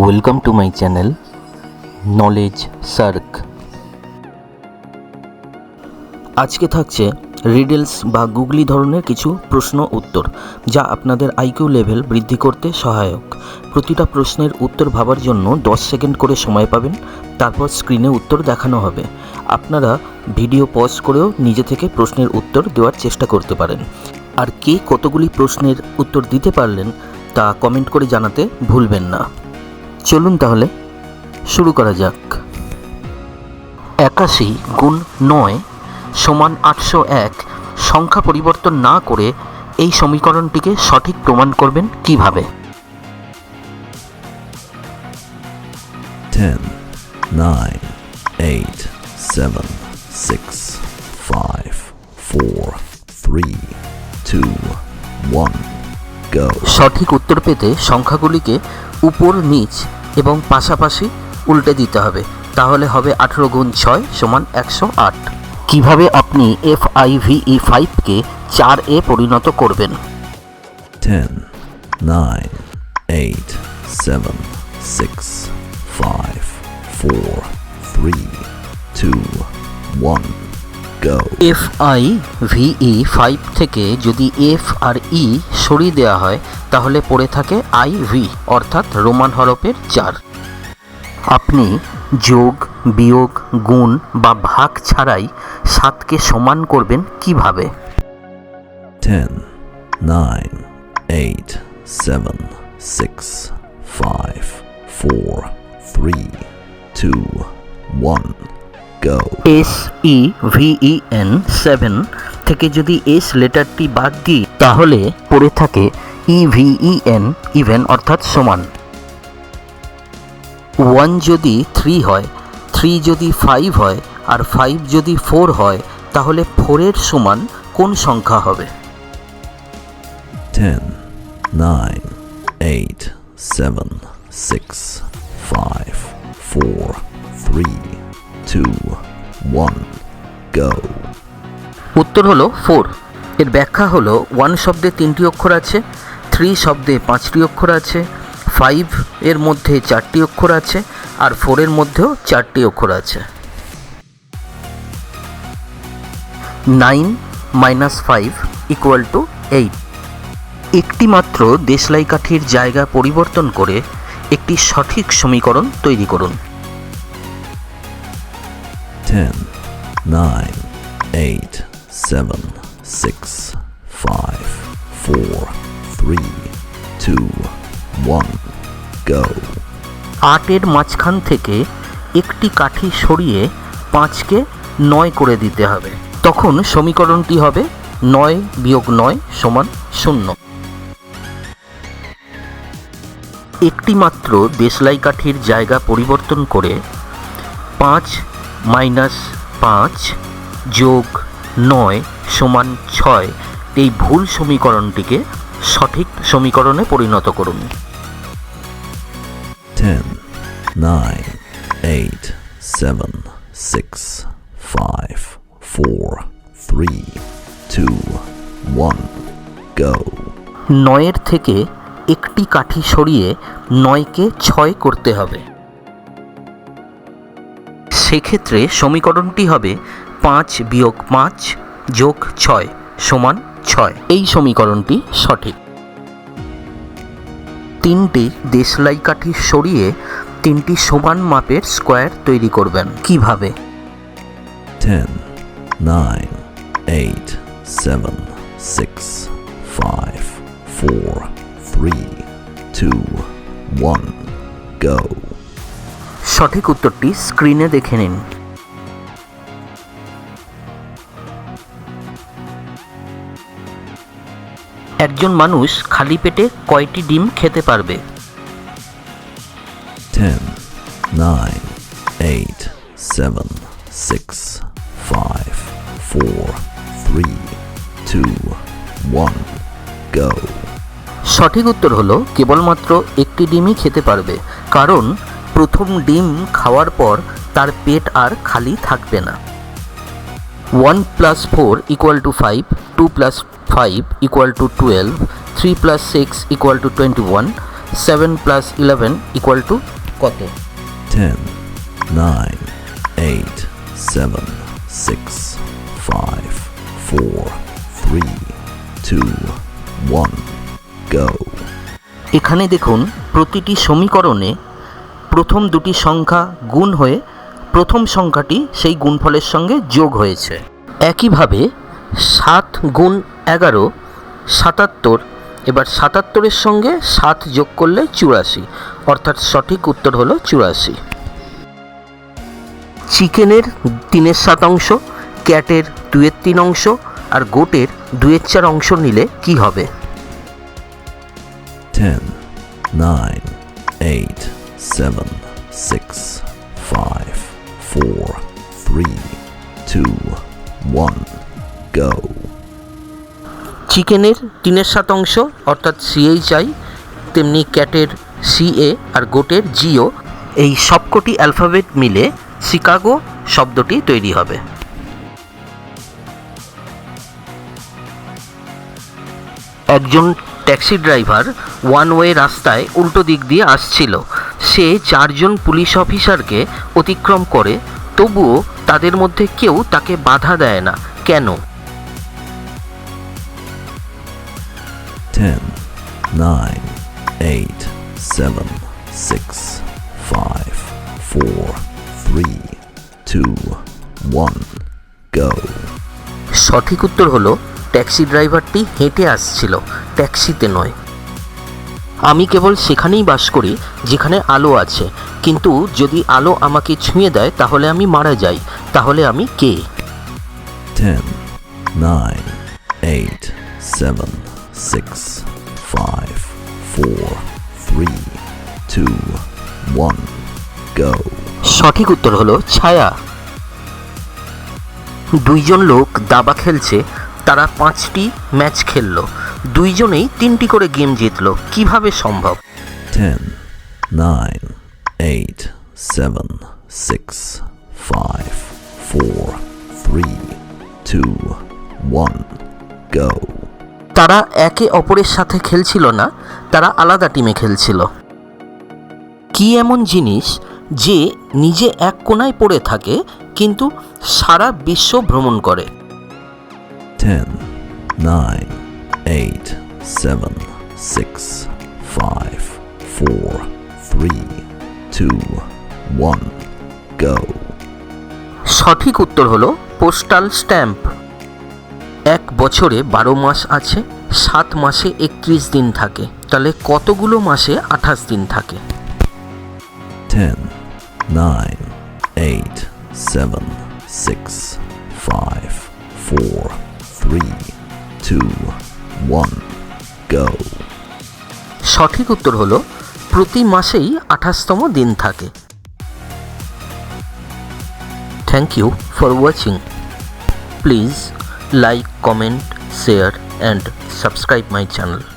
Welcome to my channel knowledge shark আজকে থাকছে riddles বা গুগলি ধরনের কিছু প্রশ্ন উত্তর, যা আপনাদের আইকিউ লেভেল বৃদ্ধি করতে সহায়ক। প্রতিটা প্রশ্নের উত্তর ভাবার জন্য 10 সেকেন্ড করে সময় পাবেন, তারপর স্ক্রিনে উত্তর দেখানো হবে। আপনারা ভিডিও পজ করেও নিজে থেকে প্রশ্নের উত্তর দেওয়ার চেষ্টা করতে পারেন। আর কে কতগুলি প্রশ্নের উত্তর দিতে পারলেন, তা কমেন্ট করে জানাতে ভুলবেন না। চলুন তাহলে শুরু করা যাক। একাশি গুণ নয় সমান আটশো এক। সংখ্যা পরিবর্তন না করে এই সমীকরণটিকে সঠিক প্রমাণ করবেন কীভাবে? 10, 9, 8, 7, 6, 5, 4, 3, 2, 1, go. সঠিক উত্তর পেতে সংখ্যাগুলিকে উপর নিচ এবং পাশাপাশি উল্টে দিতে হবে। তাহলে হবে আঠেরো গুণ ছয় সমান একশো আট। কীভাবে আপনি এফ আই ভি ই ফাইভকে চার এ পরিণত করবেন? 10, 9, 8, 7, 6, 5, 4, 3, 2, 1, go. F I V five থেকে যদি এফ আর ই সরিয়ে দেওয়া হয় তাহলে পড়ে থাকে আই ভি অর্থাৎ রোমান হরফের চার আপনি যোগ বিয়োগ গুণ বা ভাগ ছাড়াই সাতকে সমান করবেন কীভাবে 10, 9, 8, 7, 6, 5, 4, 3, 2, 1, go. S E V E N থেকে যদি এস লেটারটি বাদ দিই তাহলে পড়ে থাকে ই ভিই এন ইভেন অর্থাৎ সমান। ওয়ান যদি থ্রি হয় থ্রি যদি ফাইভ হয় আর ফাইভ যদি ফোর হয় তাহলে ফোরের সমান কোন সংখ্যা হবে? 10, 9, 8, 7, 6, 5, 4, 3, 2, 1, go. উত্তর হলো ফোর এর ব্যাখ্যা হলো ওয়ান শব্দে তিনটি অক্ষর আছে থ্রি শব্দে পাঁচটি অক্ষর আছে ফাইভ এর মধ্যে চারটি অক্ষর আছে আর ফোরের মধ্যেও চারটি অক্ষর আছে। Nine minus five equal to eight একটি মাত্র দেশলাই কাঠির জায়গা পরিবর্তন করে একটি সঠিক সমীকরণ তৈরি করুন। 10, 9, 8, 7, 6, 5, 4, 3, 2, 1, go. আটের মাঝখান থেকে একটি কাঠি সরিয়ে পাঁচকে নয় করে দিতে হবে তখন সমীকরণটি হবে নয় বিয়োগ নয় সমান শূন্য একটি মাত্র দেশলাই কাঠির জায়গা পরিবর্তন করে পাঁচ মাইনাস পাঁচ যোগ নয় সমান ছয়। এই ভুল সমীকরণটিকে সঠিক সমীকরণে পরিণত করুন। 10, 9, 8, 7, 6, 5, 4, 3, 2, 1, go. নয়ের থেকে একটি কাঠি সরিয়ে নয়কে ছয় করতে হবে। সেক্ষেত্রে সমীকরণটি হবে পাঁচ বিয়োগ পাঁচ যোগ ছয় সমান ছয়। এই সমীকরণটি সঠিক। তিনটি দেশলাই কাঠি সরিয়ে তিনটি সমান মাপের স্কোয়ার তৈরি করবেন। কীভাবে? 10, 9, 8, 7, 6, 5, 4, 3, 2, 1, go. সঠিক উত্তরটি স্ক্রিনে দেখে নিন। একজন মানুষ খালি পেটে কয়টি ডিম খেতে পারবে 10, 9, 8, 7, 6, 5, 4, 3, 2, 1, go. সঠিক উত্তর হলো কেবলমাত্র একটি ডিমই খেতে পারবে কারণ প্রথম ডিম খাওয়ার পর তার পেট আর খালি থাকবে না one plus four equal to five two plus five equal to twelve three plus six equal to twenty one seven plus eleven equal to কত 10, 9, 8, 7, 6, 5, 4, 3, 2, 1, go. এখানে দেখুন প্রতিটি সমীকরণে প্রথম দুটি সংখ্যা গুণ হয়ে প্রথম সংখ্যাটি সেই গুণফলের সঙ্গে যোগ হয়েছে একইভাবে সাত গুণ এগারো সাতাত্তর। এবার সাতাত্তরের সঙ্গে সাত যোগ করলে চুরাশি। অর্থাৎ সঠিক উত্তর হলো চুরাশি। চিকেনের তিনের সাত অংশ ক্যাটের দুয়ের তিন অংশ আর গোটের দুয়ের চার অংশ নিলে কি হবে? 10, 9, 8, 7, 6, 5, 4, 3, 2, 1, go. চিকেনের তিনের শতাংশ অর্থাৎ সিএইচআই তেমনি ক্যাটের সিএ আর গোটের জিও এই সবকটি অ্যালফাবেট মিলে শিকাগো শব্দটি তৈরি হবে। একজন ট্যাক্সি ড্রাইভার ওয়ান ওয়ে রাস্তায় উল্টো দিক দিয়ে আসছিল। সে চারজন পুলিশ অফিসারকে অতিক্রম করে, তবুও তাদের মধ্যে কেউ তাকে বাধা দেয় না। কেন? 10, 9, 8, 7, 6, 5, 4, 3, 2, 1, go. সঠিক উত্তর হলো ট্যাক্সি ড্রাইভারটি হেঁটে আসছিল ট্যাক্সিতে নয়। আমি কেবল সেখানেই বাস করি যেখানে আলো আছে। কিন্তু যদি আলো আমাকে ছুঁয়ে দেয় তাহলে আমি মারা যাই। তাহলে আমি কে? 10, 9, 8, 7, 6, 5, 4, 3, 2, 1, go. সঠিক উত্তর হলো ছায়া দুইজন লোক দাবা খেলছে তারা পাঁচটি ম্যাচ খেললো দুইজনেই তিনটি করে গেম জিতলো কীভাবে সম্ভব 10, 9, 8, 7, 6, 5, 4, 3, 2, 1, go. তারা একে অপরের সাথে খেলছিল না তারা আলাদা টিমে খেলছিল। কি এমন জিনিস যে নিজে এক কোনায় পড়ে থাকে কিন্তু সারা বিশ্ব ভ্রমণ করে? 10, 9, 8, 7, 6, 5, 4, 3, 2, 1, go. সঠিক উত্তর হলো পোস্টাল স্ট্যাম্প বছরে বারো মাস আছে সাত মাসে একত্রিশ দিন থাকে। তাহলে কতগুলো মাসে আঠাশ দিন থাকে? 10, 9, 8, 7, 6, 5, 4, 3, 2, 1, go. সঠিক উত্তর হলো প্রতি মাসেই আঠাশতম দিন থাকে। Thank you for watching please like comment share and subscribe my channel